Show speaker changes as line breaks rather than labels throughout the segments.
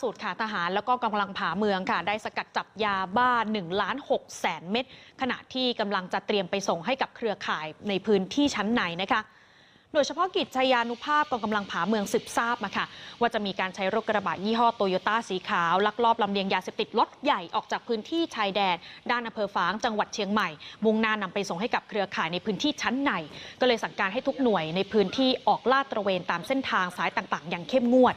สูตรค่ะทหารแล้วก็กำลังผาเมืองค่ะ ได้สกัดจับยาบ้า1ล้าน6แสนเม็ดขณะที่กำลังจะเตรียมไปส่งให้กับเครือข่ายในพื้นที่ชั้นในนะคะโดยเฉพาะกิจชายานุภาพกองกำลังผาเมืองสืบทราบมาค่ะ ว่าจะมีการใช้รถกระบะยี่ห้อโตโยต้าสีขาว ลักลอบลำเลียงยาเสพติดล็อตใหญ่ออกจากพื้นที่ชายแดน ด้านอำเภอฝางจังหวัดเชียงใหม่ มุ่งหน้านำไปส่งให้กับเครือข่ายในพื้นที่ชั้นใน ก็เลยสั่งการให้ทุกหน่วยในพื้นที่ออกลาดตระเวนตามเส้นทางสายต่างๆ อย่างเข้มงวด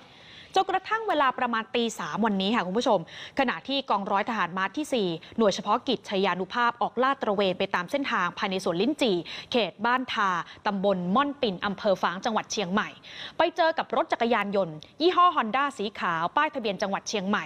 จนกระทั่งเวลาประมาณตีสามวันนี้ค่ะคุณผู้ชม ขณะที่กองร้อยทหารม้าที่ 4 หน่วยเฉพาะกิจชยานุภาพออกลาดตระเวนไปตามเส้นทางภายในสวนลิ้นจี่ เขตบ้านทาตำบลม่อนปิ่นอำเภอฝางจังหวัดเชียงใหม่ ไปเจอกับรถจักรยานยนต์ ยี่ห้อฮอนด้าสีขาว ป้ายทะเบียนจังหวัดเชียงใหม่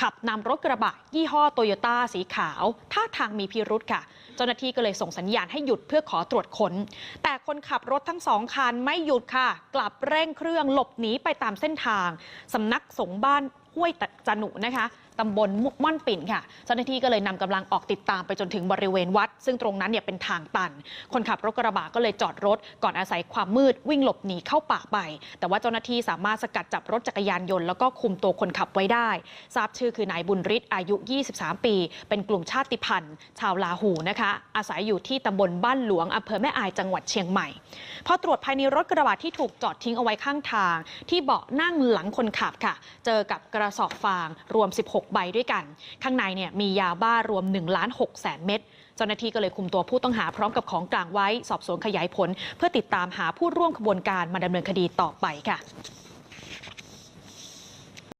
ขับนำรถกระบะ ยี่ห้อโตโยต้าสีขาว ท่าทางมีพิรุธค่ะ เจ้าหน้าที่ก็เลยส่งสัญญาณให้หยุดเพื่อขอตรวจค้น แต่คนขับรถทั้งสองคันไม่หยุดค่ะ กลับเร่งเครื่องหลบหนีไปตามเส้นทางสำนักสงฆ์บ้านห้วยตะจานุนะคะ ตำบลม่อนปิ่นค่ะเจ้าหน้าที่ก็เลยนำกำลังออกติดตามไปจนถึงบริเวณวัด ซึ่งตรงนั้นเนี่ยเป็นทางตัน คนขับรถกระบะก็เลยจอดรถ ก่อนอาศัยความมืดวิ่งหลบหนีเข้าป่าไป แต่ว่าเจ้าหน้าที่สามารถสกัดจับรถจักรยานยนต์แล้วก็คุมตัวคนขับไว้ได้ ทราบชื่อคือนายบุญฤทธิ์อายุ 23 ปี เป็นกลุ่มชาติพันธุ์ ชาวลาหูนะคะ อาศัยอยู่ที่ตำบลบ้านหลวงอำเภอแม่อายจังหวัดเชียงใหม่พอตรวจภายในรถกระบะที่ถูกจอดทิ้งเอาไว้ข้างทาง ที่เบาะนั่งหลังคนขับค่ะ เจอกับกระสอบฟางรวม 16ใบด้วยกัน ข้างในเนี่ยมียาบ้ารวม1ล้าน6แสนเม็ดเจ้าหน้าที่ก็เลยคุมตัวผู้ต้องหาพร้อมกับของกลางไว้ สอบสวนขยายผล เพื่อติดตามหาผู้ร่วมขบวนการมาดำเนินคดีต่อไปค่ะ